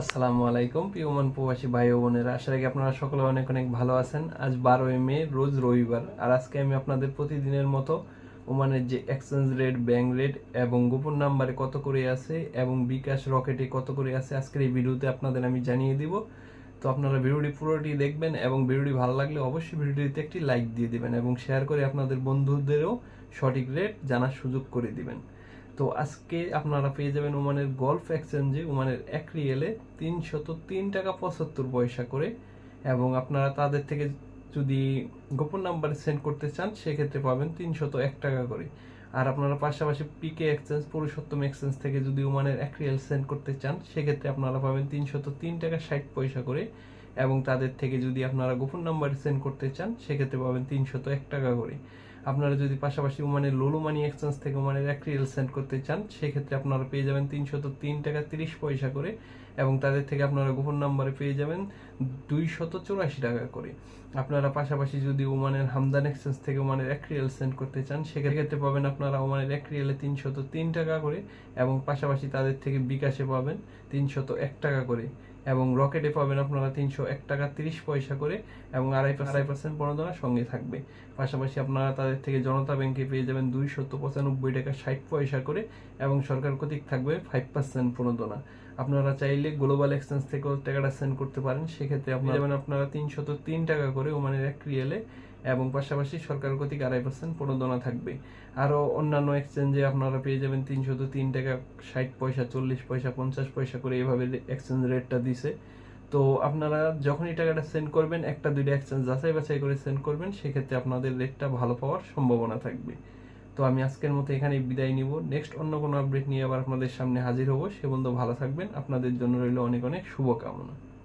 আসসালামু আলাইকুম পিওমান প্রবাসী ভাই ও বোনেরা। আশা রাখি আপনারা সকলে অনেক অনেক ভালো আছেন। আজ বারোই মে, রোজ রবিবার। আর আজকে আমি আপনাদের প্রতিদিনের মতো ওমানের যে এক্সচেঞ্জ রেট ব্যাংক রেট এবং গোপন নাম্বারে কত করে আছে এবং বিকাশ রকেটে কত করে আছে আজকের এই ভিডিওতে আপনাদের আমি জানিয়ে দিব। তো আপনারা ভিডিওটি পুরোটি দেখবেন এবং ভিডিওটি ভালো লাগলে অবশ্যই ভিডিওটিতে একটি লাইক দিয়ে দিবেন এবং শেয়ার করে আপনাদের বন্ধুদেরও সঠিক রেট জানার সুযোগ করে দিবেন। তো আজকে আপনারা পেয়ে যাবেন ওমানের গল্ফ এক্সচেঞ্জে, ওমানের এক রিয়েলে তিনশত তিন টাকা পঁচাত্তর পয়সা করে। এবং আপনারা তাদের থেকে যদি গোপন নাম্বারে সেন্ড করতে চান, সেক্ষেত্রে পাবেন তিনশত এক টাকা করে। আর আপনারা পাশাপাশি পিকে এক্সচেঞ্জ, পুরুষোত্তম এক্সচেঞ্জ থেকে যদি ওমানের এক রিয়েল সেন্ড করতে চান, সেক্ষেত্রে আপনারা পাবেন তিনশত তিন টাকা ষাট পয়সা করে। এবং তাদের থেকে যদি আপনারা গোপন নাম্বারে সেন্ড করতে চান, সেক্ষেত্রে পাবেন তিনশত এক টাকা করে। আপনারা যদি পাশাপাশি ওমানের লোলো মানি এক্সচেঞ্জ থেকে ওমানের এক রিয়েল সেন্ড করতে চান, সেক্ষেত্রে আপনারা পেয়ে যাবেন তিনশত তিন টাকা তিরিশ পয়সা করে এবং তাদের থেকে আপনারা গোপন নাম্বারে পেয়ে যাবেন দুইশত চৌরাশি টাকা করে। আপনারা পাশাপাশি যদি ওমানের হামদান এক্সচেঞ্জ থেকে ওমানের এক রিয়েল সেন্ড করতে চান, সেক্ষেত্রে পাবেন আপনারা ওমানের এক রিয়েলে তিনশত তিন টাকা করে এবং পাশাপাশি তাদের থেকে বিকাশে পাবেন তিনশত এক টাকা করে। এবং রকেটে পাবেন আপনারা তিনশো এক টাকা তিরিশ পয়সা করে এবং আড়াই আড়াই পার্সেন্ট প্রণোদনা সঙ্গে থাকবে। পাশাপাশি আপনারা তাদের থেকে জনতা ব্যাংকে পেয়ে যাবেন দুইশত পঁচানব্বই টাকা ষাট পয়সা করে এবং সরকার কর্তৃক থাকবে ফাইভ পার্সেন্ট প্রণোদনা আপনারা চাইলে গ্লোবাল এক্সচেঞ্জ থেকেও টাকাটা সেন্ড করতে পারেন। সেক্ষেত্রে আপনি যাবেন আপনারা তিনশত তিন টাকা করে ওমানের এক রিয়েলে এবং পাশাপাশি সরকার কর্তৃক আড়াই পার্সেন্ট প্রণোদনা থাকবে? আরও অন্যান্য এক্সচেঞ্জে আপনারা পেয়ে যাবেন তিনশো তো তিন টাকা, ষাট পয়সা, চল্লিশ পয়সা, পঞ্চাশ পয়সা করে এভাবে এক্সচেঞ্জ রেটটা দিছে। তো আপনারা যখনই টাকাটা সেন্ড করবেন, একটা দুইটা এক্সচেঞ্জ যাচাই বাছাই করে সেন্ড করবেন, সেক্ষেত্রে আপনাদের রেটটা ভালো পাওয়ার সম্ভাবনা থাকবে। তো আমি আজকের মতো এখানেই বিদায় নিব। নেক্সট অন্য কোনো আপডেট নিয়ে আবার আপনাদের সামনে হাজির হব। সে বন্ধু ভালো থাকবেন। আপনাদের জন্য রইল অনেক অনেক শুভকামনা।